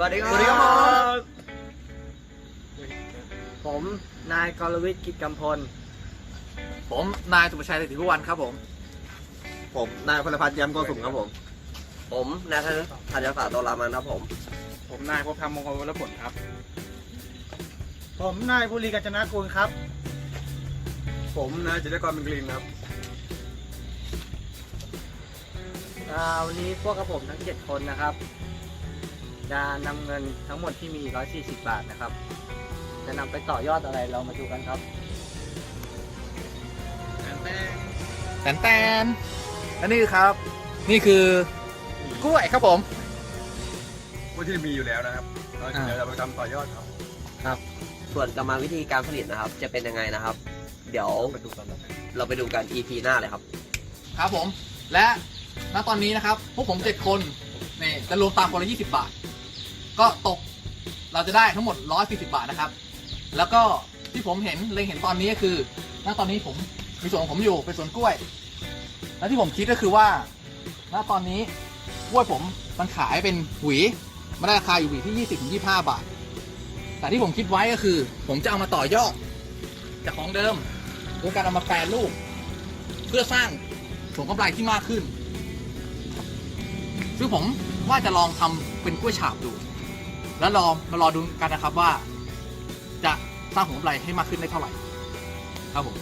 สวัสดีครับ สวัสดีครับผมผมนายกรวิทย์กิจกำพล ผมนายสุภชัยเศรษฐิพุวันครับผม ผมนายพลพัฒน์ย้ำโกสุมครับผม ผมนายธัญศาสตร์โตรามันครับผม ผมนายพบธรรมมงคลวรผลครับ ผมนายภูริกัญจนากูลครับ ผมนายจิตรกรเป็นกรีนครับอ่าวันนี้พวกกับผมทั้ง 7 คนนะครับ จะนำเงินทั้งหมดที่มี 140 บาทนะครับ จะนำไปต่อยอดอะไรเรามาดูกันครับแตนแตนและนี่ครับ นี่คือกล้วยครับผม ผู้ที่มีอยู่แล้วนะครับเราอ่า เดี๋ยวเราไปทำต่อยอดครับส่วนกรรมวิธีการผลิตนะครับ จะเป็นยังไงนะครับ เดี๋ยวไปดูกันนะเราไปดูกัน EP หน้าเลยครับ ครับผม และณตอนนี้นะครับ พวกผมเจ็ดคนนี่จะรวมตามคนละ20 บาท ก็ตกเราจะได้ทั้งหมด 140 บาทนะครับ แล้วก็ที่ผมเห็นเล็งเห็นตอนนี้ก็คือณตอนนี้ผมมีสวนของผมอยู่เป็นสวนกล้วย แล้วที่ผมคิดก็คือว่าณตอนนี้กล้วยผมมันขายเป็นหวีมันได้ราคาอยู่หวีที่ 20ถึง25 บาท แต่ที่ผมคิดไว้ก็คือ ผมจะเอามาต่อยอดจากของเดิมโดยการเอามาแปรรูปเพื่อสร้างผลกำไรที่มากขึ้น ซึ่งผมว่าจะลองทำเป็นกล้วยฉาบดู แล้วรอมารอดูกันนะครับว่า จะสร้างผลกำไรให้มากขึ้นได้เท่าไหร่ครับผม